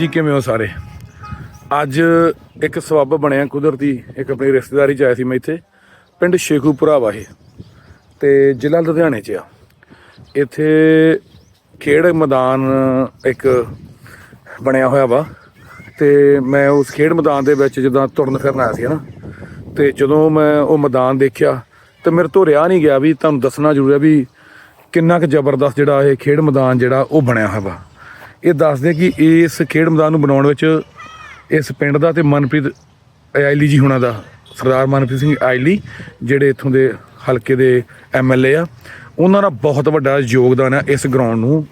ਜੀ ਕਿਵੇਂ ਹੋ ਸਾਰੇ? ਅੱਜ ਇੱਕ ਸਬੱਬ ਬਣਿਆ ਕੁਦਰਤੀ, ਇੱਕ ਆਪਣੀ ਰਿਸ਼ਤੇਦਾਰੀ ਚ ਆਇਆ ਸੀ ਮੈਂ ਇੱਥੇ, ਪਿੰਡ ਸ਼ੇਖੂਪੁਰਾ ਵਾ ਇਹ ਤੇ ਜ਼ਿਲ੍ਹਾ ਲੁਧਿਆਣੇ ਚ ਆ। ਇੱਥੇ ਖੇਡ ਮੈਦਾਨ ਇੱਕ ਬਣਿਆ ਹੋਇਆ ਵਾ, ਤੇ ਮੈਂ ਉਸ ਖੇਡ ਮੈਦਾਨ ਦੇ ਵਿੱਚ ਜਦੋਂ ਤੁਰਨ ਫਿਰਨ ਆਇਆ ਸੀ ਨਾ ਤੇ ਜਦੋਂ ਮੈਂ ਉਹ ਮੈਦਾਨ ਦੇਖਿਆ, ਤੇ ਮੇਰੇ ਤੋਂ ਰਿਹਾ ਨਹੀਂ ਗਿਆ ਵੀ ਤੁਹਾਨੂੰ ਦੱਸਣਾ ਜ਼ਰੂਰੀ ਹੈ ਵੀ ਕਿੰਨਾ ਕੁ ਜ਼ਬਰਦਸਤ ਜਿਹੜਾ ਇਹ ਖੇਡ ਮੈਦਾਨ ਜਿਹੜਾ ਉਹ ਬਣਿਆ ਹੋਇਆ ਵਾ। ਇਹ ਦੱਸਦੇ ਕਿ ਇਸ ਖੇਡ ਮੈਦਾਨ ਨੂੰ ਬਣਾਉਣ ਵਿੱਚ ਇਸ ਪਿੰਡ ਦਾ ਤੇ ਮਨਪ੍ਰੀਤ ਆਇਲੀ ਜੀ ਹੁਣਾਂ ਦਾ, ਸਰਦਾਰ ਮਨਪ੍ਰੀਤ ਸਿੰਘ ਆਇਲੀ ਜਿਹੜੇ ਇੱਥੋਂ ਦੇ ਹਲਕੇ ਦੇ ਐਮਐਲਏ ਆ, ਉਹਨਾਂ ਦਾ ਬਹੁਤ ਵੱਡਾ ਯੋਗਦਾਨ ਹੈ ਇਸ ਗਰਾਊਂਡ ਨੂੰ,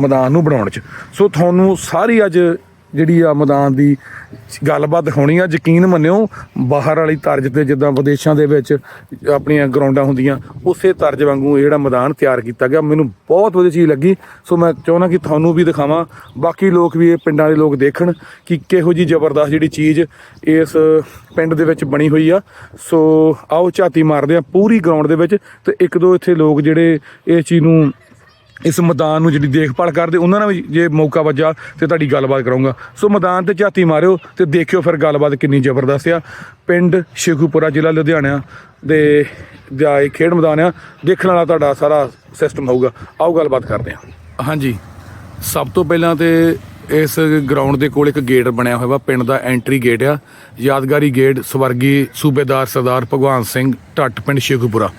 ਮੈਦਾਨ ਨੂੰ ਬਣਾਉਣ 'ਚ। ਸੋ ਤੁਹਾਨੂੰ ਸਾਰੀ ਅੱਜ ਜਿਹੜੀ ਆ ਮੈਦਾਨ ਦੀ ਗੱਲਬਾਤ ਹੋਣੀ ਆ, ਯਕੀਨ ਮੰਨਿਓ, ਬਾਹਰ ਵਾਲੀ ਤਰਜ਼ ਤੇ ਜਿੱਦਾਂ ਵਿਦੇਸ਼ਾਂ ਦੇ ਵਿੱਚ ਆਪਣੀਆਂ ਗਰਾਊਂਡਾਂ ਹੁੰਦੀਆਂ, ਉਸੇ ਤਰਜ਼ ਵਾਂਗੂ ਇਹ ਜਿਹੜਾ ਮੈਦਾਨ ਤਿਆਰ ਕੀਤਾ ਗਿਆ। ਮੈਨੂੰ ਬਹੁਤ ਵਧੀਆ ਚੀਜ਼ ਲੱਗੀ, ਸੋ ਮੈਂ ਚਾਹੁੰਦਾ ਕਿ ਤੁਹਾਨੂੰ ਵੀ ਦਿਖਾਵਾਂ। ਬਾਕੀ ਲੋਕ ਵੀ ਇਹ ਪਿੰਡਾਂ ਦੇ ਲੋਕ ਦੇਖਣ ਕਿ ਕਿਹੋ ਜੀ ਜ਼ਬਰਦਸਤ ਜਿਹੜੀ ਚੀਜ਼ ਇਸ ਪਿੰਡ ਦੇ ਵਿੱਚ ਬਣੀ ਹੋਈ ਆ। ਸੋ ਆਓ ਝਾਤੀ ਮਾਰਦੇ ਆ ਪੂਰੀ ਗਰਾਊਂਡ ਦੇ ਵਿੱਚ ਤੇ ਇੱਕ ਦੋ ਇੱਥੇ ਲੋਕ ਜਿਹੜੇ ਇਸ ਚੀਜ਼ ਨੂੰ ਇਸ ਮੈਦਾਨ ਨੂੰ ਜਿਹੜੀ ਦੇਖਭਾਲ ਕਰਦੇ, ਉਹਨਾਂ ਨਾਲ ਵੀ ਜੇ ਮੌਕਾ ਵੱਜਾ ਤੇ ਤੁਹਾਡੀ ਗੱਲਬਾਤ ਕਰਾਂਗਾ ਸੋ ਮੈਦਾਨ ਤੇ ਝਾਤੀ ਮਾਰਿਓ ਤੇ ਦੇਖਿਓ ਫਿਰ ਗੱਲਬਾਤ ਕਿੰਨੀ ਜ਼ਬਰਦਸਤ ਆ। ਪਿੰਡ ਸ਼ੇਖੂਪੁਰਾ ਜ਼ਿਲ੍ਹਾ ਲੁਧਿਆਣਾ ਦੇ ਦਾ ਇਹ ਖੇਡ ਮੈਦਾਨ ਆ। ਦੇਖਣ ਵਾਲਾ ਤੁਹਾਡਾ ਸਾਰਾ ਸਿਸਟਮ ਹੋਊਗਾ। ਆਓ ਗੱਲਬਾਤ ਕਰਦੇ ਹਾਂ। ਹਾਂਜੀ। ਸਭ ਤੋਂ ਪਹਿਲਾਂ ਤੇ ਇਸ ਗਰਾਊਂਡ ਦੇ ਕੋਲ ਇੱਕ ਗੇਟ ਬਣਿਆ ਹੋਇਆ ਵਾ। ਪਿੰਡ ਦਾ ਐਂਟਰੀ ਗੇਟ ਆ। ਯਾਦਗਾਰੀ ਗੇਟ ਸਵਰਗੀ ਸੂਬੇਦਾਰ ਸਰਦਾਰ ਭਗਵਾਨ ਸਿੰਘ ਢੱਟ ਪਿੰਡ ਸ਼ੇਖੂਪੁਰਾ।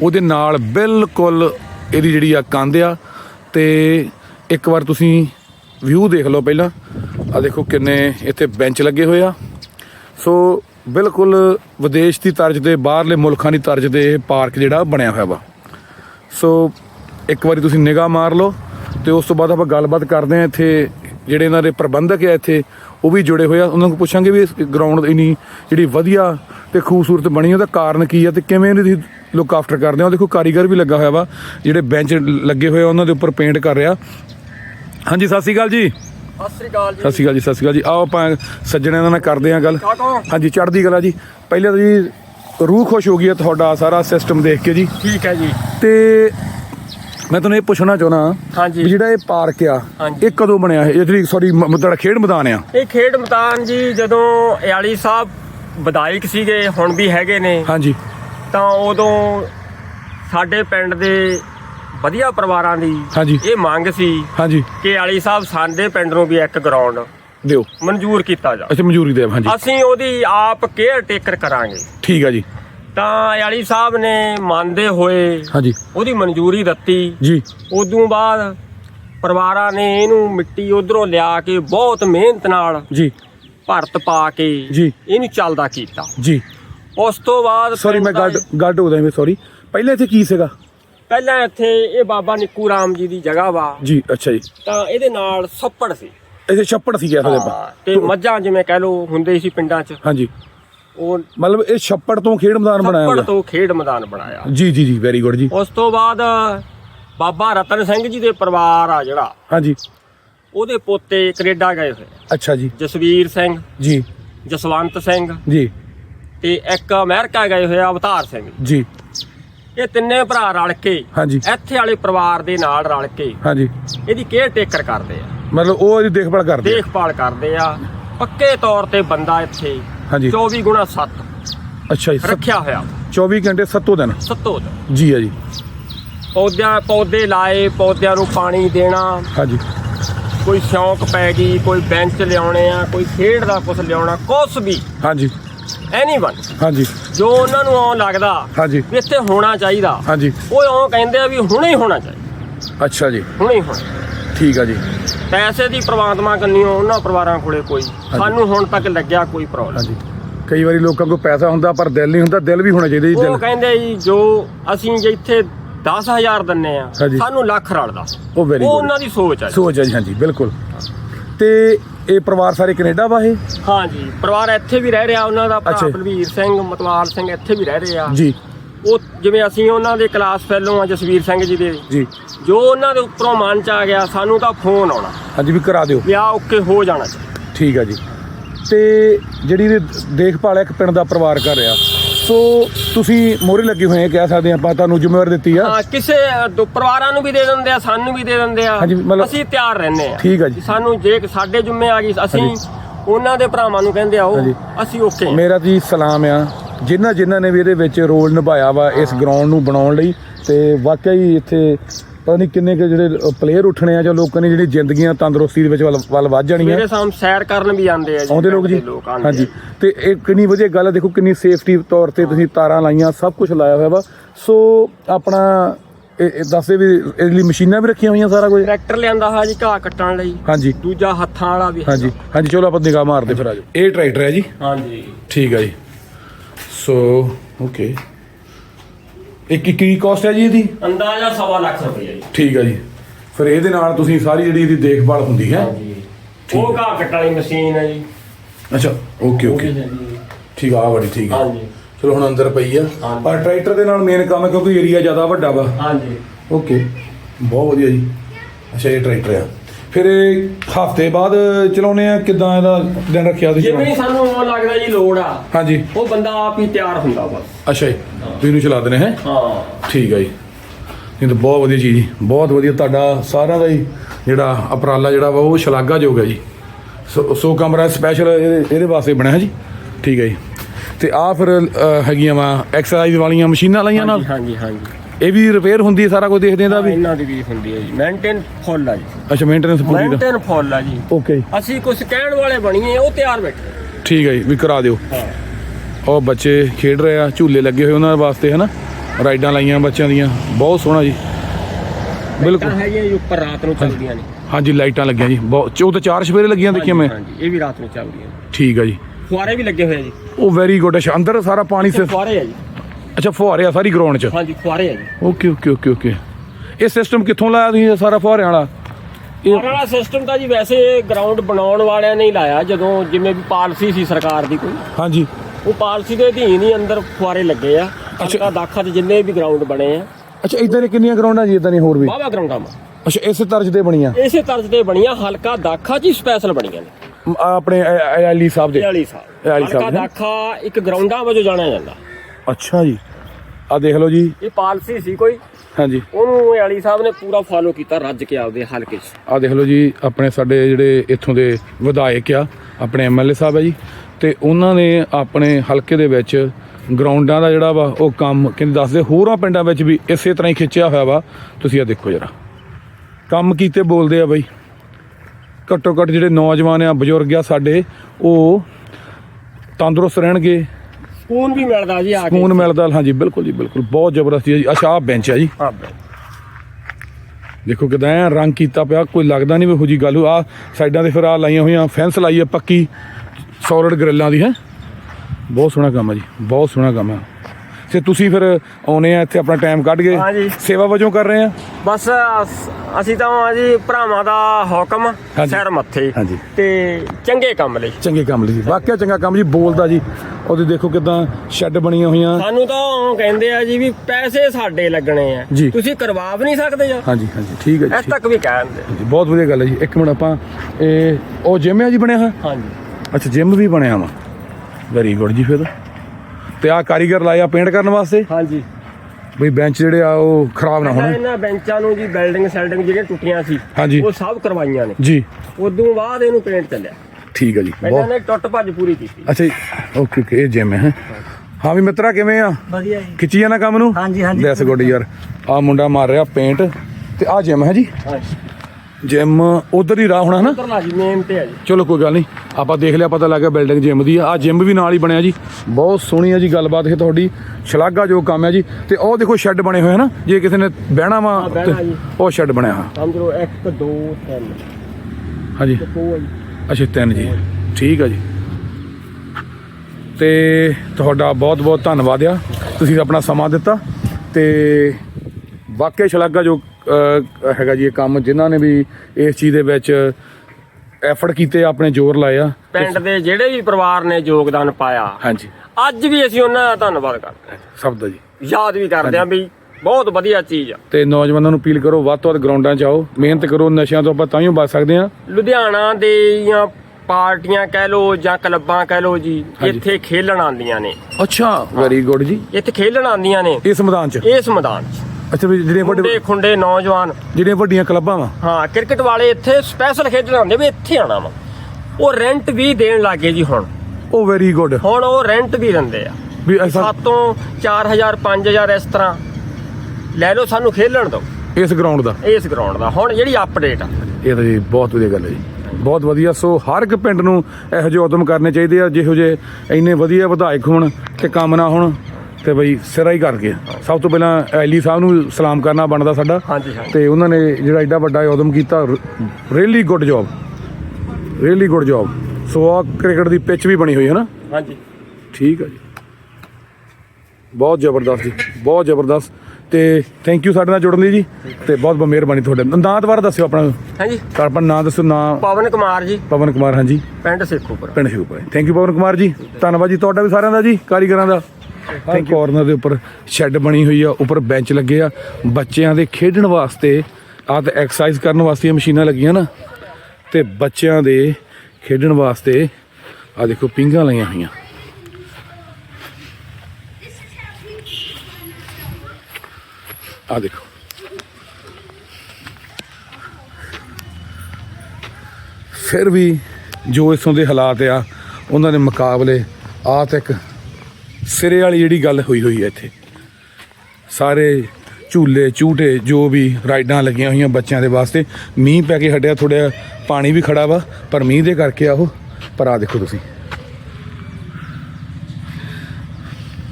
ਉਹਦੇ ਨਾਲ ਬਿਲਕੁਲ ਇਹਦੀ ਜਿਹੜੀ ਆ ਕੰਧ ਆ, ਤੇ ਇੱਕ ਵਾਰ ਤੁਸੀਂ ਵਿਊ ਦੇਖ ਲਓ ਪਹਿਲਾਂ। ਆ ਦੇਖੋ ਕਿੰਨੇ ਇੱਥੇ ਬੈਂਚ ਲੱਗੇ ਹੋਏ ਆ। ਸੋ ਬਿਲਕੁਲ ਵਿਦੇਸ਼ ਦੀ ਤਰਜ਼ ਦੇ, ਬਾਹਰਲੇ ਮੁਲਕਾਂ ਦੀ ਤਰਜ਼ ਤੇ ਪਾਰਕ ਜਿਹੜਾ ਬਣਿਆ ਹੋਇਆ ਵਾ। ਸੋ ਇੱਕ ਵਾਰੀ ਤੁਸੀਂ ਨਿਗਾਹ ਮਾਰ ਲਓ, ਤੇ ਉਸ ਤੋਂ ਬਾਅਦ ਆਪਾਂ ਗੱਲਬਾਤ ਕਰਦੇ ਆ ਇੱਥੇ ਜਿਹੜੇ ਇਹਨਾਂ ਦੇ ਪ੍ਰਬੰਧਕ ਆ ਇੱਥੇ। ਉਹ ਵੀ ਜੁੜੇ ਹੋਏ ਆ। ਉਹਨਾਂ ਨੂੰ ਪੁੱਛਾਂਗੇ ਵੀ ਗਰਾਊਂਡ ਇਨੀ ਜਿਹੜੀ ਵਧੀਆ ਤੇ ਖੂਬਸੂਰਤ ਬਣੀ ਉਹਦਾ ਕਾਰਨ ਕੀ ਆ ਤੇ ਕਿਵੇਂ ਇਹਦੀ ਲੁੱਕ ਆਫਟਰ ਕਰਦੇ ਆ। ਉਹ ਦੇਖੋ ਕਾਰੀਗਰ ਵੀ ਲੱਗਾ ਹੋਇਆ ਵਾ ਜਿਹੜੇ ਬੈਂਚ ਲੱਗੇ ਹੋਏ ਆ ਉਹਨਾਂ ਦੇ ਉੱਪਰ ਪੇਂਟ ਕਰ ਰਿਹਾ। ਹਾਂਜੀ ਸਤਿ ਸ਼੍ਰੀ ਅਕਾਲ ਜੀ। ਸਤਿ ਸ੍ਰੀ ਅਕਾਲ ਜੀ। ਸਤਿ ਸ਼੍ਰੀ ਅਕਾਲ ਜੀ ਸਤਿ ਸ਼੍ਰੀ ਅਕਾਲ ਜੀ। ਆਓ ਆਪਾਂ ਸੱਜਣਿਆਂ ਨਾਲ ਕਰਦੇ ਆ ਗੱਲ। ਹਾਂਜੀ ਚੜ੍ਹਦੀ ਕਲਾ ਜੀ। ਪਹਿਲੇ ਤਾਂ ਜੀ ਰੂਹ ਖੁਸ਼ ਹੋ ਗਈ ਹੈ ਤੁਹਾਡਾ ਸਾਰਾ ਸਿਸਟਮ ਦੇਖ ਕੇ ਜੀ। ਠੀਕ ਹੈ ਜੀ। ਤੇ ਮੈਂ ਤੁਹਾਨੂੰ ਇਹ ਪੁੱਛਣਾ ਚਾਹੁੰਦਾ ਹਾਂਜੀ। ਵੀ ਜਿਹੜਾ ਇਹ ਪਾਰਕ ਆ ਹਾਂਜੀ। ਇਹ ਕਦੋਂ ਬਣਿਆ ਇਹ? ਜਿਹੜੀ ਸੌਰੀ ਤੁਹਾਡਾ ਖੇਡ ਮੈਦਾਨ ਆ। ਇਹ ਖੇਡ ਮੈਦਾਨ ਜੀ ਜਦੋਂ ਇਆਲੀ ਸਾਹਿਬ ਵਿਧਾਇਕ ਸੀਗੇ ਹੁਣ ਵੀ ਹੈਗੇ ਨੇ। ਹਾਂਜੀ। ਤਾਂ ਉਦੋਂ ਸਾਡੇ ਪਿੰਡ ਦੇ ਵਧੀਆ ਪਰਿਵਾਰਾਂ ਦੀ ਹਾਂਜੀ। ਇਹ ਮੰਗ ਸੀ ਹਾਂਜੀ। ਕਿ ਇਆਲੀ ਸਾਹਿਬ ਸਾਡੇ ਪਿੰਡ ਨੂੰ ਵੀ ਇੱਕ ਗਰਾਊਂਡ ਦਿਓ। ਮਨਜ਼ੂਰ ਕੀਤਾ ਜਾ ਅੱਛਾ ਮਨਜ਼ੂਰੀ ਦੇ ਹਾਂਜੀ। ਅਸੀਂ ਉਹਦੀ ਆਪ ਕੇਅਰ ਟੇਕਰ ਕਰਾਂਗੇ। ਠੀਕ ਆ ਜੀ। ਤਾਂ ਇਆਲੀ ਸਾਹਿਬ ਨੇ ਮੰਨਦੇ ਹੋਏ ਹਾਂਜੀ। ਉਹਦੀ ਮਨਜ਼ੂਰੀ ਦਿੱਤੀ। ਜੀ। ਉਦੋਂ ਬਾਅਦ ਪਰਿਵਾਰਾਂ ਨੇ ਇਹਨੂੰ ਮਿੱਟੀ ਉਧਰੋਂ ਲਿਆ ਕੇ ਬਹੁਤ ਮਿਹਨਤ ਨਾਲ ਜੀ। ਭਰਤ ਪਾ ਕੇ ਜੀ। ਇਹਨੂੰ ਚੱਲਦਾ ਕੀਤਾ। ਜੀ। ਉਸ ਤੋਂ ਬਾਅਦ ਸੌਰੀ ਮੈਂ ਗੱਲ ਗੱਲ ਹੋ ਮੈਂ ਸੌਰੀ ਪਹਿਲੇ ਇੱਥੇ ਕੀ ਸੀਗਾ? ਪਹਿਲਾਂ ਇੱਥੇ ਇਹ ਬਾਬਾ ਨਿੱਕੂ ਰਾਮ ਜੀ ਦੀ ਜਗ੍ਹਾ ਵਾ। ਜੀ ਅੱਛਾ ਜੀ। ਤਾਂ ਇਹਦੇ ਨਾਲ ਸੱਪੜ ਸੀ। ਇੱਥੇ ਛੱਪੜ ਸੀ ਗਿਆ ਸਾਡੇ ਤੇ ਮੱਝਾਂ ਜਿਵੇਂ ਕਹਿ ਲੋ ਹੁੰਦੇ ਸੀ ਪਿੰਡਾਂ 'ਚ। ਹਾਂਜੀ। ਉਹ ਮਤਲਬ ਇਹ ਛੱਪੜ ਤੋਂ ਖੇਡ ਮੈਦਾਨ ਬਣਾਇਆ ਹੋਇਆ। ਤੋਂ ਖੇਡ ਮੈਦਾਨ ਬਣਾਇਆ। ਜੀ ਜੀ ਜੀ ਵੈਰੀ ਗੁੱਡ ਜੀ। ਉਸ ਤੋਂ ਬਾਅਦ ਬਾਬਾ ਰਤਨ ਸਿੰਘ ਜੀ ਦੇ ਪਰਿਵਾਰ ਆ ਜਿਹੜਾ। ਹਾਂਜੀ। ਉਹਦੇ ਪੋਤੇ ਕੈਨੇਡਾ ਗਏ ਹੋਏ। ਆ। ਅੱਛਾ ਜੀ। ਜਸਵੀਰ ਸਿੰਘ ਜੀ। ਜਸਵੰਤ ਸਿੰਘ ਜੀ। ਤੇ ਇੱਕ ਅਮਰੀਕਾ ਗਏ ਹੋਏ ਆ ਅਵਤਾਰ ਸਿੰਘ। ਜੀ। ਇਹ ਤਿੰਨੇ ਭਰਾ ਰਲ ਕੇ ਹਾਂਜੀ। ਇੱਥੇ ਵਾਲੇ ਪਰਿਵਾਰ ਦੇ ਨਾਲ ਰਲ ਕੇ ਹਾਂਜੀ। ਇਹਦੀ ਕੇਅਰ ਟੇਕਰ ਕਰਦੇ ਆ। ਮਤਲਬ ਉਹ ਇਹਦੀ ਦੇਖਭਾਲ ਕਰਦੇ ਆ। ਦੇਖਭਾਲ ਕਰਦੇ ਆ। ਪੱਕੇ ਤੌਰ ਤੇ ਬੰਦਾ ਇੱਥੇ ਹਾਂਜੀ। 24 ਗੁਣਾ 7 ਅੱਛਾ ਜੀ ਸੱਤ- ਰੱਖਿਆ ਹੋਇਆ। 24 ਘੰਟੇ ਸੱਤੋ ਦਿਨ? ਸੱਤੋ ਦਿਨ। ਜੀ ਆ ਜੀ। ਪੌਦਿਆਂ ਪੌਦੇ ਲਾਏ ਪੌਦਿਆਂ ਨੂੰ ਪਾਣੀ ਦੇਣਾ। ਹਾਂਜੀ। ਕੋਈ ਸ਼ੌਂਕ ਪੈ ਗਈ ਕੋਈ ਬੈਂਚ ਲਿਆਉਣੇ ਆ ਕੋਈ ਖੇਡ ਦਾ ਕੁਝ ਲਿਆਉਣਾ ਕੁਛ ਵੀ। ਹਾਂਜੀ। ਐਨੀਵਨ ਹਾਂਜੀ। ਜੋ ਉਹਨਾਂ ਨੂੰ ਆਉਂ ਲੱਗਦਾ ਹਾਂਜੀ। ਵੀ ਇੱਥੇ ਹੋਣਾ ਚਾਹੀਦਾ ਹਾਂਜੀ। ਉਹ ਉਹ ਕਹਿੰਦੇ ਆ ਵੀ ਹੁਣੇ ਹੀ ਹੋਣਾ ਚਾਹੀਦਾ। ਅੱਛਾ ਜੀ। ਹੁਣੇ ਹੀ ਹੋਣਾ ਠੀਕ ਆ ਜੀ। ਪੈਸੇ ਦੀ ਪ੍ਰਮਾਤਮਾ ਕੰਨੀਓ ਉਹਨਾਂ ਪਰਿਵਾਰਾਂ ਕੋਲੇ ਕੋਈ। ਸਾਨੂੰ ਹੁਣ ਤੱਕ ਲੱਗਿਆ ਕੋਈ ਪ੍ਰੋਬਲਮ ਹਾਂਜੀ। ਕਈ ਵਾਰੀ ਲੋਕਾਂ ਕੋਲ ਪੈਸਾ ਹੁੰਦਾ ਪਰ ਦਿਲ ਨਹੀਂ ਹੁੰਦਾ ਦਿਲ ਵੀ ਹੋਣਾ ਚਾਹੀਦਾ ਜੀ ਉਹ ਕਹਿੰਦੇ ਜੀ ਜੋ ਅਸੀਂ ਜੇ ਇੱਥੇ 10000 ਦਿੰਨੇ ਆ। ਸਾਨੂੰ ਲੱਖ ਰਲਦਾ ਉਹ ਵੈਰੀ ਉਹ ਉਹਨਾਂ ਦੀ ਸੋਚ ਹੈ ਸੋਚ ਹੈ ਜੀ ਹਾਂਜੀ ਬਿਲਕੁਲ। ਤੇ ਇਹ ਪਰਿਵਾਰ ਸਾਰੇ ਕੈਨੇਡਾ ਵਾ ਇਹ? ਹਾਂਜੀ ਪਰਿਵਾਰ ਇੱਥੇ ਵੀ ਰਹਿ ਰਿਹਾ ਉਹਨਾਂ ਦਾ ਭਰਾ। ਬਲਵੀਰ ਸਿੰਘ ਮਤਵਾਲ ਸਿੰਘ ਇੱਥੇ ਵੀ ਰਹਿ ਰਹੇ ਆ। ਜੀ। ਉਹ ਜਿਵੇਂ ਅਸੀਂ ਉਹਨਾਂ ਦੇ ਕਲਾਸ ਫੈਲੋ ਆ ਜਸਵੀਰ ਸਿੰਘ ਜੀ ਦੇ। ਜੀ। ਜੋ ਉਹਨਾਂ ਦੇ ਉੱਪਰੋਂ ਮਨ ਚ ਆ ਗਿਆ ਸਾਨੂੰ ਤਾਂ ਫੋਨ ਆਉਣਾ। ਹਾਂਜੀ ਵੀ ਕਰਾ ਦਿਓ। ਵੀ ਆ ਓਕੇ ਹੋ ਜਾਣਾ ਚਾਹੀਦਾ ਠੀਕ ਆ ਜੀ। ਤੇ ਜਿਹੜੀ ਇਹਦੀ ਦੇਖਭਾਲ ਇੱਕ ਪਿੰਡ ਦਾ ਪਰਿਵਾਰ ਕਰ ਰਿਹਾ। ਸੋ ਤੁਸੀਂ ਮੋਰੇ ਲੱਗੇ ਹੋਏ ਆ ਕਹਿ ਸਕਦੇ ਆਪਾਂ ਤੁਹਾਨੂੰ ਜ਼ਿੰਮੇਵਾਰੀ ਦਿੱਤੀ ਆ। ਹਾਂ ਕਿਸੇ ਦੋ ਪਰਿਵਾਰਾਂ ਨੂੰ ਵੀ ਦੇ ਦਿੰਦੇ ਆ ਸਾਨੂੰ ਵੀ ਦੇ ਦਿੰਦੇ ਆ। ਹਾਂਜੀ, ਮਤਲਬ- ਅਸੀਂ ਤਿਆਰ ਰਹਿੰਦੇ ਆ। ਠੀਕ ਆ ਜੀ। ਸਾਨੂੰ ਜੇ ਸਾਡੇ ਜੁੰਮੇ ਆ ਗਈ ਅਸੀਂ ਉਹਨਾਂ ਦੇ ਭਰਾਵਾਂ ਨੂੰ ਕਹਿੰਦੇ ਆ ਹਾਂਜੀ। ਅਸੀਂ ਓਕੇ ਆ। ਮੇਰਾ ਜੀ ਸਲਾਮ ਆ। ਜਿਨ੍ਹਾਂ ਜਿਨ੍ਹਾਂ ਨੇ ਵੀ ਇਹਦੇ ਵਿੱਚ ਰੋਲ ਨਿਭਾਇਆ ਵਾ ਇਸ ਗਰਾਊਂਡ ਨੂੰ ਬਣਾਉਣ ਲਈ ਤੇ ਵਾਕਿਆ ਹੀ ਇੱਥੇ ਪਤਾ ਨਹੀਂ ਕਿੰਨੇ ਕੁ ਜਿਹੜੇ ਪਲੇਅਰ ਉੱਠਣੇ ਆ ਜਾਂ ਲੋਕਾਂ ਦੀ ਜਿਹੜੀ ਜ਼ਿੰਦਗੀਆਂ ਤੰਦਰੁਸਤੀ ਦੇ ਵਿੱਚ ਵੱਲ ਵੱਲ ਵੱਧ ਜਾਣੀਆਂ। ਮੇਰੇ ਸਾਹਮ ਸੈਰ ਕਰਨ ਵੀ ਆਉਂਦੇ ਆ ਜੀ ਆਉਂਦੇ ਲੋਕ ਜੀ। ਹਾਂਜੀ। ਤੇ ਇਹ ਕਿੰਨੀ ਵਧੀਆ ਗੱਲ ਹੈ ਦੇਖੋ ਕਿੰਨੀ ਸੇਫਟੀ ਤੌਰ ਤੇ ਤੁਸੀਂ ਤਾਰਾਂ ਲਾਈਆਂ ਸਭ ਕੁਝ ਲਾਇਆ ਹੋਇਆ ਵਾ। ਸੋ ਆਪਣਾ ਇਹ ਦੱਸਦੇ ਵੀ ਇਹਦੇ ਲਈ ਮਸ਼ੀਨਾਂ ਵੀ ਰੱਖੀਆਂ ਹੋਈਆਂ ਸਾਰਾ ਕੁਝ? ਟਰੈਕਟਰ ਲਿਆਂਦਾ ਹਾਂ ਜੀ ਘਾਹ ਕੱਟਣ ਲਈ। ਹਾਂਜੀ। ਦੂਜਾ ਹੱਥਾਂ ਵਾਲਾ ਵੀ ਹਾਂਜੀ। ਹਾਂਜੀ ਚਲੋ ਆਪਾਂ ਨਿਗਾਹ ਮਾਰਦੇ ਫਿਰ ਆਜੋ ਇਹ ਟਰੈਕਟਰ ਹੈ ਜੀ? ਹਾਂਜੀ। ਠੀਕ ਹੈ ਜੀ। So okay. ਇਹ ਕੀ ਕੀ ਕਾਸਟ ਹੈ ਜੀ ਇਹਦੀ? ਅੰਦਾਜ਼ਾ ਸਵਾ ਲੱਖ ਰੁਪਏ ਜੀ। ਠੀਕ ਹੈ ਜੀ। ਫਿਰ ਇਹਦੇ ਨਾਲ ਤੁਸੀਂ ਸਾਰੀ ਜਿਹੜੀ ਇਹਦੀ ਦੇਖਭਾਲ ਹੁੰਦੀ ਹੈ? ਹਾਂਜੀ। ਉਹ ਘਾਹ ਕੱਟਣ ਵਾਲੀ ਮਸ਼ੀਨ ਹੈ ਜੀ। ਅੱਛਾ ਓਕੇ ਓਕੇ। ਠੀਕ ਆ ਬੜੀ ਠੀਕ ਹੈ ਹਾਂਜੀ। ਚਲੋ ਹੁਣ ਅੰਦਰ ਪਈ ਆ। ਹਾਂਜੀ। ਪਰ ਟਰੈਕਟਰ ਦੇ ਨਾਲ ਮੇਨ ਕੰਮ ਹੈ ਕਿਉਂਕਿ ਏਰੀਆ ਜ਼ਿਆਦਾ ਵੱਡਾ ਵਾ। ਹਾਂਜੀ। ਓਕੇ। ਬਹੁਤ ਵਧੀਆ ਜੀ। ਅੱਛਾ ਇਹ ਟਰੈਕਟਰ ਆ। ਫਿਰ ਇਹ ਹਫ਼ਤੇ ਬਾਅਦ ਚਲਾਉਨੇ ਆ? ਕਿਦਾਂ ਇਹਦਾ ਦਿਨ ਰੱਖਿਆ ਤੁਸੀਂ ਜਿਵੇਂ ਹੀ ਸਾਨੂੰ ਉਹ ਲੱਗਦਾ ਜੀ ਲੋੜ ਆ। ਹਾਂਜੀ। ਉਹ ਬੰਦਾ ਆਪ ਹੀ ਤਿਆਰ ਹੁੰਦਾ ਬਸ ਅੱਛਾ ਜੀ। ਤੁਸੀਂ ਇਹਨੂੰ ਚਲਾ ਦੇਣੇ ਹੈ? ਹਾਂ। ਠੀਕ ਹੈ ਜੀ। ਇਹ ਤਾਂ ਬਹੁਤ ਵਧੀਆ ਚੀਜ਼ ਜੀ। ਬਹੁਤ ਵਧੀਆ ਤੁਹਾਡਾ ਸਾਰਿਆਂ ਦਾ ਹੀ ਜਿਹੜਾ ਉਪਰਾਲਾ ਜਿਹੜਾ ਵਾ ਉਹ ਸ਼ਲਾਘਾਯੋਗ ਹੈ ਜੀ। ਸੋ ਸੋ ਕਮਰਾ ਸਪੈਸ਼ਲ ਇਹਦੇ ਵਾਸਤੇ ਬਣਿਆ ਹੈ ਜੀ। ਠੀਕ ਹੈ ਜੀ। ਤੇ ਆ ਫਿਰ ਅ, ਹੈਗੀਆਂ ਵਾ ਐਕਸਰਸਾਈਜ਼ ਵਾਲੀਆਂ ਮਸ਼ੀਨਾਂ ਲਾਈਆਂ ਨਾਲ? ਹਾਂਜੀ ਹਾਂਜੀ। ਇਹ ਵੀ ਰਿਪੇਅਰ ਹੁੰਦੀ ਹੈ ਸਾਰਾ ਕੁਝ ਦੇਖਦੇ ਆ ਦਾ ਵੀ? ਇਹਨਾਂ ਦੀ ਵੀ ਹੁੰਦੀ ਹੈ ਜੀ। ਮੇਨਟੇਨ ਫੁੱਲ ਆ ਜੀ। ਅੱਛਾ ਮੇਨਟੇਨੈਂਸ ਪੂਰੀ ਦਾ ਮੇਨਟੇਨ ਫੁੱਲ ਆ ਜੀ। ਓਕੇ ਅਸੀਂ ਕੁਝ ਕਹਿਣ ਵਾਲੇ ਬਣੀਏ ਉਹ ਤਿਆਰ ਬੈਠੇ। ਠੀਕ ਹੈ ਜੀ ਵੀ ਕਰਾ ਦਿਓ। ਹਾਂ। ਉਹ ਬੱਚੇ ਖੇਡ ਰਹੇ ਆ ਝੂਲੇ ਲੱਗੇ ਹੋਏ ਉਹਨਾਂ ਵਾਸਤੇ ਹਨਾ? ਰਾਈਡਾਂ ਲਾਈਆਂ ਬੱਚਿਆਂ ਦੀਆਂ ਬਹੁਤ ਸੋਹਣਾ ਜੀ। ਬਿਲਕੁਲ। ਹੈਗੀਆਂ ਜੀ ਉੱਪਰ ਰਾਤ ਨੂੰ ਚੱਲਦੀਆਂ ਨੇ। ਹਾਂਜੀ ਲਾਈਟਾਂ ਲੱਗੀਆਂ ਜੀ ਬਹੁਤ। ਚੋ ਤੇ ਚਾਰ ਸਵੇਰੇ ਲੱਗੀਆਂ ਦੇਖੀਆਂ ਮੈਂ। ਹਾਂਜੀ ਇਹ ਵੀ ਰਾਤ ਨੂੰ ਚੱਲਦੀਆਂ ਠੀਕ ਆ ਜੀ। ਫੁਆਰੇ ਵੀ ਲੱਗੇ ਹੋਏ ਆ ਜੀ। ਉਹ ਵੈਰੀ ਗੁੱਡ ਅੰਦਰ ਸਾਰਾ ਪਾਣੀ ਸਿਰ ਫੁਆਰੇ ਆ ਜੀ। ਅੱਛਾ ਫੁਹਾਰੇ ਆ ਸਾਰੀ ਗਰਾਊਂਡ 'ਚ? ਹਾਂਜੀ ਫੁਆਰੇ ਆ ਜੀ। Okay okay okay okay. ਇਹ ਸਿਸਟਮ ਕਿੱਥੋਂ ਲਾਇਆ ਤੁਸੀਂ ਇਹ ਸਾਰਾ ਫੁਹਾਰਿਆਂ ਵਾਲਾ? ਇਹ ਵਾਲਾ ਸਿਸਟਮ ਤਾਂ ਜੀ ਵੈਸੇ ਗਰਾਊਂਡ ਬਣਾਉਣ ਵਾਲਿਆਂ ਨੇ ਹੀ ਲਾਇਆ ਜਦੋਂ ਜਿਵੇਂ ਵੀ ਪਾਲਿਸੀ ਸੀ ਸਰਕਾਰ ਦੀ ਕੋਈ। ਹਾਂਜੀ। ਉਹ ਪਾਲਿਸੀ ਦੇ ਅਧੀਨ ਹੀ ਅੰਦਰ ਫੁਆਰੇ ਲੱਗੇ ਆ। ਅੱਛਾ। ਦਾਖਾ ਚ ਜਿੰਨੇ ਵੀ ਗਰਾਊਂਡ ਬਣੇ ਆ। ਅੱਛਾ ਇਦਾਂ ਦੇ ਕਿੰਨੀਆਂ ਗਰਾਊਂਡਾਂ ਜੀ ਇਦਾਂ ਨਹੀਂ ਹੋਰ ਵੀ? ਵਾਵਾ ਗਰਾਊਂਡਾਂ ਮਾ ਅੱਛਾ ਇਸੇ ਤਰਜ਼ ਤੇ ਬਣੀਆਂ? ਇਸੇ ਤਰ੍ਹਾਂ ਤੇ ਬਣੀਆਂ ਹਲਕਾ ਦਾਖਾ ਜੀ ਸਪੈਸ਼ਲ ਬਣੀਆਂ ਨੇ। ਮ, ਆਪਣੇ ਐਲੀ ਸਾਹਿਬ ਦੇ। ਇਹ ਵਾਲੀ ਇਹ ਸਾਹਿਬ ਵਾਲੀ ਹਲਕਾ। ਦਾਖਾ ਇੱਕ ਗਰਾਊਂਡਾਂ ਵਜੋਂ ਜਾਣਿਆ ਜਾਂਦਾ। ਅੱਛਾ ਜੀ। ਆ ਦੇਖ ਲਓ ਜੀ। ਇਹ ਪਾਲਿਸੀ ਸੀ ਕੋਈ। ਹਾਂਜੀ। ਉਹਨੂੰ ਇਹ ਵਾਲੀ ਸਾਹਿਬ ਨੇ ਪੂਰਾ ਫਾਲੋ ਕੀਤਾ ਰੱਜ ਕੇ ਆਪਦੇ ਹਲਕੇ 'ਚ। ਆ ਦੇਖ ਲਓ ਜੀ ਆਪਣੇ ਸਾਡੇ ਜਿਹੜੇ ਇੱਥੋਂ ਦੇ ਵਿਧਾਇਕ ਆ ਆਪਣੇ ਐਮਐਲਏ ਸਾਹਿਬ ਆ ਜੀ। ਤੇ ਉਹਨਾਂ ਨੇ ਆਪਣੇ ਹਲਕੇ ਦੇ ਵਿੱਚ ਗਰਾਊਂਡਾਂ ਦਾ ਜਿਹੜਾ ਵਾ ਉਹ ਕੰਮ ਕਹਿੰਦੇ ਦੱਸਦੇ? ਹੋਰਾਂ ਪਿੰਡਾਂ ਵਿੱਚ ਵੀ ਇਸੇ ਤਰ੍ਹਾਂ ਹੀ ਖਿੱਚਿਆ ਹੋਇਆ ਵਾ। ਤੁਸੀਂ ਆ ਦੇਖੋ ਜਰਾ। ਕੰਮ ਕੀਤੇ ਬੋਲਦੇ ਆ ਬਈ। ਘੱਟੋ ਘੱਟ ਜਿਹੜੇ ਨੌਜਵਾਨ ਆ ਬਜ਼ੁਰਗ ਆ ਸਾਡੇ ਉਹ ਤੰਦਰੁਸਤ ਰਹਿਣਗੇ। ਸਕੂਨ ਵੀ ਮਿਲਦਾ ਜੀ ਆ ਕੇ ਖੂਨ ਮਿਲਦਾ ਹਾਂਜੀ ਬਿਲਕੁਲ ਜੀ ਬਿਲਕੁਲ। ਬਹੁਤ ਜ਼ਬਰਦਸਤੀ ਹੈ ਜੀ ਅੱਛਾ ਆਹ ਬੈਂਚ ਆ ਜੀ। ਹਾਂ। ਦੇਖੋ ਕਿਦਾਂ ਐਂ ਰੰਗ ਕੀਤਾ ਪਿਆ ਕੋਈ ਲੱਗਦਾ ਨਹੀਂ ਵੀ ਜੀ ਗੱਲ ਆ ਸਾਈਡਾਂ ਤੇ ਫਿਰ ਆ ਲਾਈਆਂ ਹੋਈਆਂ ਫੈਂਸ ਲਾਈ ਹੈ ਪੱਕੀ ਸੋਲਿਡ ਗ੍ਰਿਲਾਂ ਦੀ ਹੈ। ਬਹੁਤ ਸੋਹਣਾ ਕੰਮ ਹੈ ਜੀ ਬਹੁਤ ਸੋਹਣਾ ਕੰਮ ਹੈ। ਤੇ ਤੁਸੀਂ ਫਿਰ ਆਉਨੇ ਆ ਇੱਥੇ ਆਪਣਾ ਟਾਈਮ ਕੱਢ ਕੇ ਹਾਂਜੀ। ਸੇਵਾ ਵਜੋਂ ਕਰ ਰਹੇ ਆ? ਬਸ ਅਸ- ਅਸੀਂ ਤਾਂ ਆ ਜੀ ਭਰਾਵਾਂ ਦਾ ਹੁਕਮ ਹਾਂਜੀ। ਸਿਰ ਮੱਥੇ। ਹਾਂਜੀ। ਤੇ ਚੰਗੇ ਕੰਮ ਲਈ। ਚੰਗੇ ਕੰਮ ਲਈ। ਜੀ ਵਾਕਿਆ ਚੰਗਾ ਕੰਮ ਜੀ ਬੋਲਦਾ ਜੀ। ਉਹਦੇ ਦੇਖੋ ਕਿਦਾਂ ਸ਼ੈੱਡ ਬਣੀਆਂ ਹੋਈਆਂ। ਸਾਨੂੰ ਤਾਂ ਉਹ ਕਹਿੰਦੇ ਆ ਜੀ ਵੀ ਪੈਸੇ ਸਾਡੇ ਲੱਗਣੇ ਆ। ਜੀ। ਤੁਸੀਂ ਕਰਵਾ ਵੀ ਨਹੀਂ ਸਕਦੇ ਯਾਰ ਹਾਂਜੀ ਹਾਂਜੀ। ਠੀਕ ਹੈ ਜੀ ਇਸ ਠੀਕ। ਤੱਕ ਵੀ ਕਹਿੰਦੇ ਹੈ ਜੀ, ਬਹੁਤ ਵਧੀਆ ਗੱਲ ਹੈ ਜੀ। ਇੱਕ ਮਿੰਟ ਆਪਾਂ ਇਹ ਉਹ ਜਿਮ ਹੈ ਜੀ ਬਣਿਆ ਹੋਇਆ? ਹਾਂਜੀ। ਅੱਛਾ ਜਿਮ ਵੀ ਬਣਿਆ ਵਾ। ਵੈਰੀ ਗੁੱਡ ਜੀ ਫਿਰ। ਤੇ ਆ ਕਾਰੀਗਰ ਲਾਇਆ ਪੇਂਟ ਕਰਨ ਵਾਸਤੇ? ਹਾਂਜੀ। ਵੀ ਬੈਂਚ ਜਿਹੜੇ ਆ ਉਹ ਖਰਾਬ ਨਾ ਹੋਣ। ਇਹਨਾਂ ਬੈਂਚਾਂ ਨੂੰ ਜੀ ਬਿਲਡਿੰਗ ਸੈਲਡਿੰਗ ਜਿਹੜੀਆਂ ਟੁੱਟੀਆਂ ਸੀ ਹਾਂਜੀ। ਉਹ ਸਭ ਕਰਵਾਈਆਂ ਨੇ। ਜੀ। ਉਦੋਂ ਬਾਅਦ ਇਹਨੂੰ ਪੇਂਟ ਚੱਲਿਆ। ਠੀਕ ਹੈ ਜੀ ਬਹੁਤ ਨੇ ਟੁੱਟ ਭੱਜ ਪੂਰੀ ਕੀਤੀ। ਅੱਛਾ ਜੀ ਓਕੇ ਓਕੇ ਇਹ ਜਿਮ ਹੈ ਹਾਂ। ਵੀ ਮਿੱਤਰਾ ਕਿਵੇਂ ਆ? ਵਧੀਆ ਜੀ। ਖਿੱਚੀ ਜਾਣਾ ਕੰਮ ਨੂੰ? ਹਾਂਜੀ, ਹਾਂਜੀ। ਦੈਸ ਗੁੱਡ ਯਾਰ। ਆ ਮੁੰਡਾ ਮਾਰ ਰਿਹਾ ਪੇਂਟ ਤੇ ਆ ਜਿਮ ਹੈ ਜੀ? ਹਾਂਜੀ। ਜਿਮ ਉਧਰ ਹੀ ਰਾਹ ਹੋਣਾ ਹਨਾ ਉਧਰ ਜੀ ਮੇਨ ਤੇ ਆ ਜੀ। ਚਲੋ ਕੋਈ ਗੱਲ ਨਹੀਂ ਆਪਾਂ ਦੇਖ ਲਿਆ ਪਤਾ ਲੱਗ ਗਿਆ ਬਿਲਡਿੰਗ ਜਿਮ ਦੀ ਆ। ਆਹ ਜਿਮ ਵੀ ਨਾਲ ਹੀ ਬਣਿਆ ਜੀ। ਬਹੁਤ ਸੋਹਣੀ ਆ ਜੀ ਗੱਲਬਾਤ ਇਹ ਤੁਹਾਡੀ। ਸ਼ਲਾਘਾ ਜੋ ਕੰਮ ਹੈ ਜੀ। ਤੇ ਉਹ ਦੇਖੋ ਸ਼ੈੱਡ ਬਣੇ ਹੋਏ ਹਨ ਜੇ ਕਿਸੇ ਨੇ ਬਹਿਣਾ ਵਾ ਬਹਿਣਾ ਜੀ। ਉਹ ਸ਼ੈੱਡ ਬਣਿਆ ਹਾਂ ਸਮਝ ਲਓ 1 2 3 ਹਾਂਜੀ। ਦੋ ਆ ਜੀ। ਅੱਛਾ ਤਿੰਨ ਜੀ। ਠੀਕ ਆ ਜੀ। ਤੇ ਤੁਹਾਡਾ ਬਹੁਤ ਬਹੁਤ ਧੰਨਵਾਦ ਆ। ਤੁਸੀਂ ਆਪਣਾ ਸਮਾਂ ਦਿੱਤਾ ਤੇ ਵਾਕਿਆ ਸ਼ਲਾਘਾ ਜੋ ਅਹ, ਹੈਗਾ ਜੀ ਇਹ ਕੰਮ ਜਿਨ੍ਹਾਂ ਨੇ ਵੀ ਇਸ ਚੀਜ਼ ਦੇ ਵਿੱਚ ਐਫਰਟ ਕੀਤੇ ਆਪਣੇ ਜ਼ੋਰ ਲਾਏ ਆ ਪਿੰਡ ਦੇ ਜਿਹੜੇ ਵੀ ਪਰਿਵਾਰ ਨੇ ਯੋਗਦਾਨ ਪਾਇਆ ਹਾਂਜੀ। ਅੱਜ ਵੀ ਅਸੀਂ ਉਹਨਾਂ ਦਾ ਧੰਨਵਾਦ ਕਰਦੇ ਸਭ ਦਾ ਜੀ। ਹਾਂ ਯਾਦ ਵੀ ਕਰਦੇ ਹਾਂ ਵੀ ਬਹੁਤ ਵਧੀਆ ਚੀਜ਼ ਆ। ਤੇ ਨੌਜਵਾਨਾਂ ਨੂੰ ਅਪੀਲ ਕਰੋ ਵੱਧ ਤੋਂ ਵੱਧ ਗਰਾਊਂਡਾਂ 'ਚ ਆਓ। ਮਿਹਨਤ ਕਰੋ ਨਸ਼ਿਆਂ ਤੋਂ ਆਪਾਂ ਤਾਂ ਹੀ ਬਚ ਸਕਦੇ ਹਾਂ। ਲੁਧਿਆਣਾ ਦੇ ਜਾਂ ਪਾਰਟੀਆਂ ਕਹਿ ਲੋ ਜਾਂ ਕਲੱਬਾਂ ਕਹਿ ਲੋ ਜੀ। ਇੱਥੇ ਖੇਲਣ ਆਉਂਦੀਆਂ ਨੇ। ਅੱਛਾ ਵੈਰੀ ਗੁੱਡ ਜੀ। ਇੱਥੇ ਖੇਲਣ ਆਉਂਦੀਆਂ ਨੇ। ਇਸ ਮੈਦਾਨ 'ਚ? ਇਸ ਮੈਦਾਨ 'ਚ। ਅੱਛਾ ਵੀ ਜਿਹੜੀਆਂ ਵੱਡੇ ਵੱਡੇ ਖੁੰਡੇ ਨੌਜਵਾਨ। ਜਿਹੜੀਆਂ ਵੱਡੀਆਂ ਕਲੱਬਾਂ ਵਾ। ਹਾਂ ਕ੍ਰਿਕਟ ਵਾਲੇ ਇੱਥੇ ਸਪੈਸ਼ਲ ਖੇਡਣ ਆਉਂਦੇ ਵੀ ਇੱਥੇ ਆਣਾ ਵਾ। ਉਹ ਰੈਂਟ ਵੀ ਦੇਣ ਲੱਗੇ ਜੀ ਹੁਣ। ਉਹ ਵੈਰੀ ਗੁੱਡ ਹੁਣ ਉਹ ਰੈਂਟ ਵੀ ਦਿੰਦੇ ਆ। ਵੀ ਐਸਾ ਸਾਤੋਂ 4000 5000 ਇਸ ਤਰ੍ਹਾਂ। ਲੈ ਲਓ ਸਾਨੂੰ ਖੇਲਣ ਦਿਓ। ਇਸ ਗਰਾਊਂਡ ਦਾ। ਇਸ ਗਰਾਊਂਡ ਦਾ। ਹੁਣ ਜਿਹੜੀ ਅਪਡੇਟ ਆ। ਇਹ ਤਾਂ ਜੀ ਬਹੁਤ ਵਧੀਆ ਗੱਲ ਹੈ ਜੀ। ਬਹੁਤ ਵਧੀਆ। ਸੋ ਹਰ ਇੱਕ ਪਿੰਡ ਨੂੰ ਇਹੋ ਜਿਹੇ ਉਦਮ ਕਰਨੇ ਚਾਹੀਦੇ ਆ। ਜਿਹੋ ਜਿਹੇ ਇੰਨੇ ਵਧੀਆ ਵਿਧਾਇਕ ਹੋਣ ਤੇ ਕੰਮ ਨਾ ਹੋਣ। ਤੇ ਬਈ ਸਿਰਾ ਹੀ ਕਰਕੇ। ਸਭ ਤੋਂ ਪਹਿਲਾਂ ਐਲੀ ਸਾਹਿਬ ਨੂੰ ਸਲਾਮ ਕਰਨਾ ਬਣਦਾ ਸਾਡਾ। ਹਾਂਜੀ ਹਾਂਜੀ। ਤੇ ਉਹਨਾਂ ਨੇ ਜਿਹੜਾ ਐਡਾ ਵੱਡਾ ਉਦਮ ਕੀਤਾ really good job really good job so ਆ ਕ੍ਰਿਕਟ ਦੀ ਪਿੱਚ ਵੀ ਬਣੀ ਹੋਈ ਹੈ ਨਾ? ਹਾਂਜੀ। ਠੀਕ ਹੈ ਜੀ। ਬਹੁਤ ਜ਼ਬਰਦਸਤ ਜੀ ਬਹੁਤ ਜ਼ਬਰਦਸਤ। ਤੇ ਥੈਂਕ ਯੂ ਸਾਡੇ ਨਾਲ ਜੁੜਨ ਲਈ ਜੀ। ਤੇ ਬਹੁਤ ਬਹੁਤ ਮਿਹਰਬਾਨੀ ਤੁਹਾਡੇ ਨਾਂ ਦੁਬਾਰਾ ਦੱਸਿਓ ਆਪਣਾ। ਹਾਂਜੀ। ਆਪਣਾ ਨਾਂ ਦੱਸੋ ਨਾਂ। ਪਵਨ ਕੁਮਾਰ ਜੀ। ਪਵਨ ਕੁਮਾਰ ਹਾਂਜੀ। ਪਿੰਡ ਸੇਖੂਪੁਰ ਪਿੰਡ ਸ਼ਿਵਪੁਰੇ ਥੈਂਕ ਯੂ ਪਵਨ ਕੁਮਾਰ ਜੀ। ਧੰਨਵਾਦ ਜੀ ਤੁਹਾਡਾ ਵੀ ਸਾਰਿਆਂ ਦਾ ਜੀ ਕਾਰੀਗਰਾਂ ਦਾ। ਥੈਂਕ ਕਾਰਨਰ ਦੇ ਉੱਪਰ ਸ਼ੈੱਡ ਬਣੀ ਹੋਈ ਆ, ਉੱਪਰ ਬੈਂਚ ਲੱਗੇ ਆ। ਬੱਚਿਆਂ ਦੇ ਖੇਡਣ ਵਾਸਤੇ, ਆਹ ਤੇ ਐਕਸਰਸਾਈਜ਼ ਕਰਨ ਵਾਸਤੇ ਮਸ਼ੀਨਾਂ ਲੱਗੀਆਂ ਨਾ। ਤੇ ਬੱਚਿਆਂ ਦੇ ਖੇਡਣ ਵਾਸਤੇ ਆ ਦੇਖੋ ਪਿੰਗਾਂ ਲਾਈਆਂ ਹੋਈਆਂ। ਆ ਦੇਖੋ। ਫਿਰ ਵੀ ਜੋ ਇਸੋਂ ਦੇ ਹਾਲਾਤ ਆ, ਉਹਨਾਂ ਦੇ ਮੁਕਾਬਲੇ ਆ ਤੱਕ ਸਿਰੇ ਵਾਲੀ ਜਿਹੜੀ ਗੱਲ ਹੋਈ ਹੋਈ ਹੈ ਇੱਥੇ। ਸਾਰੇ ਝੂਲੇ, ਝੂਟੇ, ਜੋ ਵੀ ਰਾਈਡਾਂ ਲੱਗੀਆਂ ਹੋਈਆਂ ਬੱਚਿਆਂ ਦੇ ਵਾਸਤੇ, ਮੀਂਹ ਪੈ ਕੇ ਹਟਿਆ ਥੋੜਾ ਪਾਣੀ ਵੀ ਖੜਾ ਵਾ, ਪਰ ਮੀਂਹ ਦੇ ਕਰਕੇ ਆਹੋ ਪਰ ਆ ਦੇਖੋ ਤੁਸੀਂ।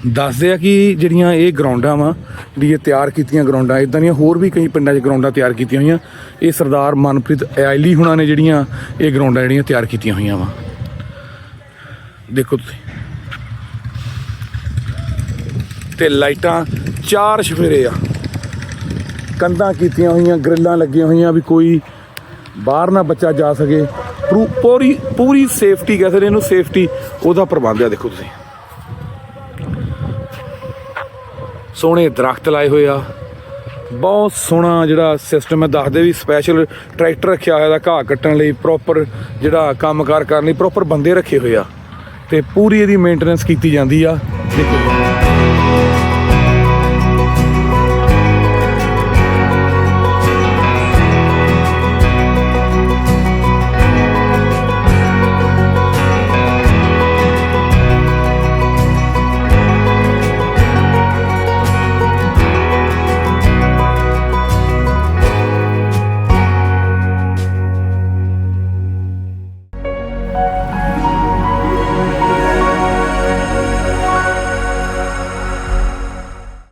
ਦੱਸਦੇ ਆ ਕਿ ਜਿਹੜੀਆਂ ਇਹ ਗਰਾਊਂਡਾਂ ਵਾ, ਜਿਹੜੀ ਇਹ ਤਿਆਰ ਕੀਤੀਆਂ ਗਰਾਊਂਡਾਂ ਇਦਾਂ ਦੀਆਂ ਹੋਰ ਵੀ ਕਈ ਪਿੰਡਾਂ 'ਚ ਗਰਾਊਂਡਾਂ ਤਿਆਰ ਕੀਤੀਆਂ ਹੋਈਆਂ। ਇਹ ਸਰਦਾਰ ਮਨਪ੍ਰੀਤ ਐਲੀ ਹੁਣਾਂ ਨੇ ਜਿਹੜੀਆਂ ਇਹ ਗਰਾਊਂਡਾਂ ਜਿਹੜੀਆਂ ਤਿਆਰ ਕੀਤੀਆਂ ਹੋਈਆਂ ਵਾ। ਦੇਖੋ ਤੁਸੀਂ। ਤੇ ਲਾਈਟਾਂ ਚਾਰ ਸ਼ਫੇਰੇ ਆ। ਕੰਧਾਂ ਕੀਤੀਆਂ ਹੋਈਆਂ, ਗ੍ਰਿਲਾਂ ਲੱਗੀਆਂ ਹੋਈਆਂ ਵੀ ਕੋਈ ਬਾਹਰ ਨਾ ਬੱਚਾ ਜਾ ਸਕੇ। ਪੂ- ਪੂਰੀ ਪੂਰੀ ਸੇਫਟੀ ਕਹਿ ਸਕਦੇ ਇਹਨੂੰ, ਸੇਫਟੀ ਉਹਦਾ ਪ੍ਰਬੰਧ ਆ, ਦੇਖੋ ਤੁਸੀਂ। ਸੋਹਣੇ ਦਰਖਤ ਲਾਏ ਹੋਏ ਆ। ਬਹੁਤ ਸੋਹਣਾ ਜਿਹੜਾ ਸਿਸਟਮ ਹੈ, ਦੱਸਦੇ ਵੀ ਸਪੈਸ਼ਲ ਟਰੈਕਟਰ ਰੱਖਿਆ ਹੋਇਆ ਦਾ, ਘਾਹ ਕੱਟਣ ਲਈ ਪ੍ਰੋਪਰ ਜਿਹੜਾ ਕੰਮਕਾਰ ਕਰਨ ਲਈ ਪ੍ਰੋਪਰ ਬੰਦੇ ਰੱਖੇ ਹੋਏ ਆ। ਤੇ ਪੂਰੀ ਇਹਦੀ ਮੇਨਟੇਨੈਂਸ ਕੀਤੀ ਜਾਂਦੀ ਆ। ਦੇਖੋ